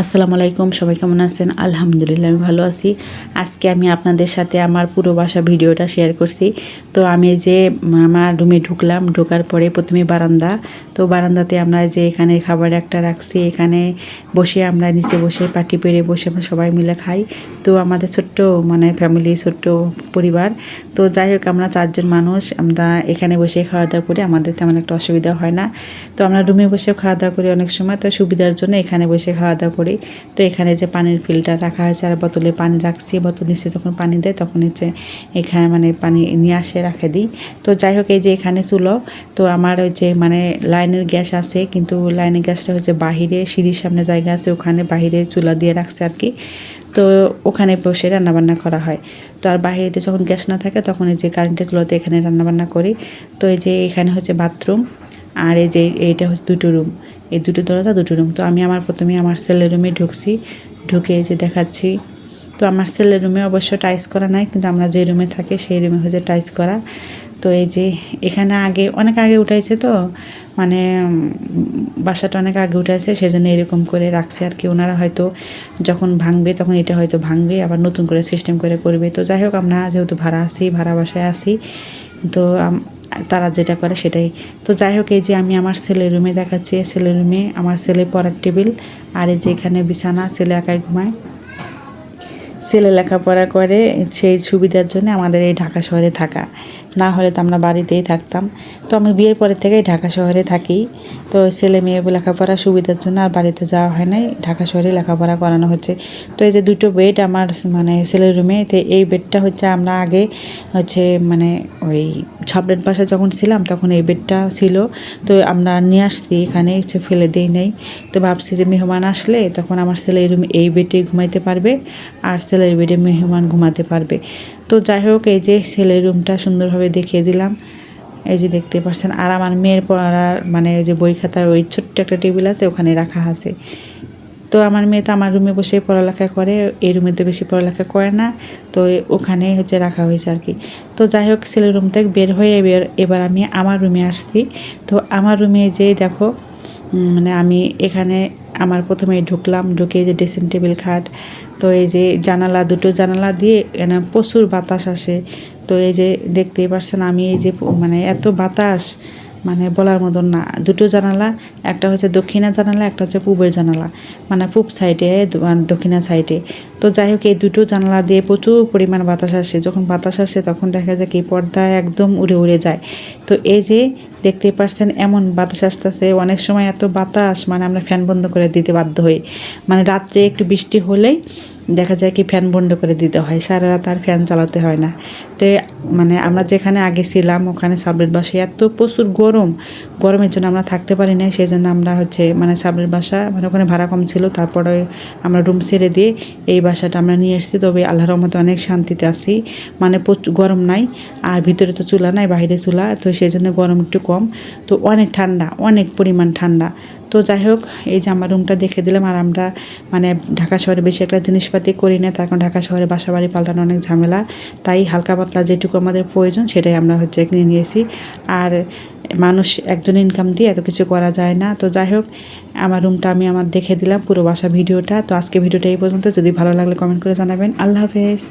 আসসালামু আলাইকুম, সবাই কেমন আছেন? আলহামদুলিল্লাহ, আমি ভালো আছি। আজকে আমি আপনাদের সাথে আমার পুরো বাসা ভিডিওটা শেয়ার করছি। তো আমি যে আমার রুমে ঢুকলাম, ঢোকার পরে প্রথমে বারান্দা। তো বারান্দাতে আমরা যে এখানে খাবার একটা রাখছি, এখানে বসে আমরা নিচে বসে পাটি পেরে বসে আমরা সবাই মিলে খাই। তো আমাদের ছোট্ট মানে ফ্যামিলি ছোট্ট পরিবার। তো যাই হোক, আমরা চারজন মানুষ, আমরা এখানে বসে খাওয়া দাওয়া করি আমাদের তেমন একটা অসুবিধা হয় না। তো আমরা রুমে বসে খাওয়া দাওয়া করি অনেক সময়, তো সুবিধার জন্য এখানে বসে খাওয়া দাওয়া করি। তো এখানে যে পানির ফিল্টার রাখা হয়েছে, আর বোতলে পানি রাখছি, বোতল নিচে যখন পানি দেয় তখন হচ্ছে এখানে মানে পানি নিয়ে আসে, রাখে দিই। তো যাই হোক, এই যে এখানে চুলো, তো আমার ওই যে মানে লাইনের গ্যাস আছে, কিন্তু লাইনের গ্যাসটা হচ্ছে বাহিরে, সিঁড়ির সামনে জায়গা আছে, ওখানে বাহিরে চুলা দিয়ে রাখছে আর কি। তো ওখানে বসে রান্নাবান্না করা হয়। তো আর বাহিরে যখন গ্যাস না থাকে, তখন এই যে কারেন্টের চুলাতে এখানে রান্নাবান্না করি। তো এই যে এখানে হচ্ছে বাথরুম আর এই যে এইটা হচ্ছে দুটো রুম এই দুটো দরজা, দুটো রুম তো আমি আমার প্রথমে আমার সেলের রুমে ঢুকছি, ঢুকে যে দেখাচ্ছি। তো আমার সেলের রুমে অবশ্য টাইস করা নাই, কিন্তু আমরা যে রুমে থাকি সেই রুমে হচ্ছে টাইস করা। তো এই যে এখানে আগে, অনেক আগে উঠাইছে তো মানে বাসাটা অনেক আগে উঠাইছে, সেজন্য এরকম করে রাখছে আর কি। ওনারা হয়তো যখন ভাঙবে, তখন এটা হয়তো ভাঙবে, আবার নতুন করে সিস্টেম করে করবে। তো যাই হোক, আমরা যেহেতু ভাড়া আছি, ভাড়া বাসায় আছি, তো তারা যেটা করে সেটাই। তো যাই হোক এই যে আমি আমার ছেলের রুমে দেখাচ্ছি ছেলের রুমে আমার ছেলে পড়ার টেবিল আর এই যে এখানে বিছানা, ছেলে একাই ঘুমায়। ছেলে লেখাপড়া করে, সেই সুবিধার জন্য আমাদের এই ঢাকা শহরে থাকা। না হলে তো আমরা বাড়িতেই থাকতাম। তো আমি বিয়ের পরে থেকেই ঢাকা শহরে থাকি। তো ছেলে মেয়ে লেখাপড়ার সুবিধার জন্য আর বাড়িতে যাওয়া হয় নাই। ঢাকা শহরে লেখাপড়া করানো হচ্ছে। তো এই যে দুটো বেড আমার মানে ছেলের রুমে তো এই বেডটা হচ্ছে আমরা আগে হচ্ছে মানে ওই ছাপড়ের পাশে যখন ছিলাম, তখন এই বেডটা ছিল। তো আমরা নিয়ে আসছি, এখানে হচ্ছে ফেলে দিই নাই। তো ভাবছি যে মেহমান আসলে তখন আমার ছেলে এই রুমে এই বেডে ঘুমাইতে পারবে, আর ছেলের বেডে মেহমান ঘুমাতে পারবে। তো যাই হোক, এই যে ছেলের রুমটা সুন্দরভাবে দেখিয়ে দিলাম। এই যে দেখতে পাচ্ছেন, আর আমার মেয়ের পড়ার মানে ওই যে বই খাতা ওই ছোট্ট একটা টেবিল আছে, ওখানে রাখা আছে। তো আমার মেয়ে তো আমার রুমে বসে পড়ালেখা করে, এই রুমে তো বেশি পড়ালেখা করে না, তো ওখানে হচ্ছে রাখা হয়েছে আর কি। তো যাই হোক, ছেলের রুম থেকে বের হয়ে এবার এবার আমি আমার রুমে আসছি। তো আমার রুমে যে দেখো মানে আমি এখানে আমার প্রথমে ঢুকলাম, ঢুকে যে ড্রেসিং টেবিল খাট, তো এই যে জানালা, দুটো জানালা দিয়ে প্রচুর বাতাস আসে। তো এই যে দেখতেই পারছেন আমি এই যে মানে এত বাতাস মানে বলার মতন না। দুটো জানালা, একটা হচ্ছে দক্ষিণা জানালা, একটা হচ্ছে পূবের জানালা মানে পূব সাইডে দক্ষিণা সাইডে। তো যাই হোক, এই দুটো জানালা দিয়ে প্রচুর পরিমাণ বাতাস আসে। যখন বাতাস আসে, তখন দেখা যায় কি পর্দা একদম উড়ে উড়ে যায়। তো এই যে দেখতে পারছেন, এমন বাতাস আসতেছে, অনেক সময় এত বাতাস মানে আমরা ফ্যান বন্ধ করে দিতে বাধ্য হই। মানে রাত্রে একটু বৃষ্টি হলেই দেখা যায় কি ফ্যান বন্ধ করে দিতে হয়, সারা রাত আর ফ্যান চালাতে হয় না। তো মানে আমরা যেখানে আগে ছিলাম, ওখানে সাবলেট বাসে এত প্রচুর গরম গরমের জন্য আমরা থাকতে পারি না সেই জন্য আমরা হচ্ছে মানে সাবলেট বাসা মানে ওখানে ভাড়া কম ছিল, তারপরে আমরা রুম ছেড়ে দিয়ে এই বাসাটা আমরা নিয়ে এসেছি। তবে আল্লাহর রহমতে অনেক শান্তিতে আসি মানে গরম নাই, আর ভিতরে তো চুলা নাই, বাইরে চুলা, তো সেই জন্য গরম একটু কম। তো অনেক ঠান্ডা, অনেক পরিমাণ ঠান্ডা। তো যাই হোক, এই যে আমার রুমটা দেখে দিলাম আর আমরা মানে ঢাকা শহরে বেশি একটা জিনিসপাতি করি না, তার কারণ ঢাকা শহরে বাসা বাড়ি পাল্টানো অনেক ঝামেলা। তাই হালকা পাতলা যেটুকু আমাদের প্রয়োজন সেটাই আমরা হচ্ছে কিনে নিয়েছি। আর মানুষ একজন ইনকাম দিয়ে এত কিছু করা যায় না। তো যাই হোক, আমার রুমটা আমি আমার দেখে দিলাম পুরো বাসা ভিডিওটা। তো আজকে ভিডিওটা এই পর্যন্ত। যদি ভালো লাগলে কমেন্ট করে জানাবেন। আল্লাহ হাফেজ।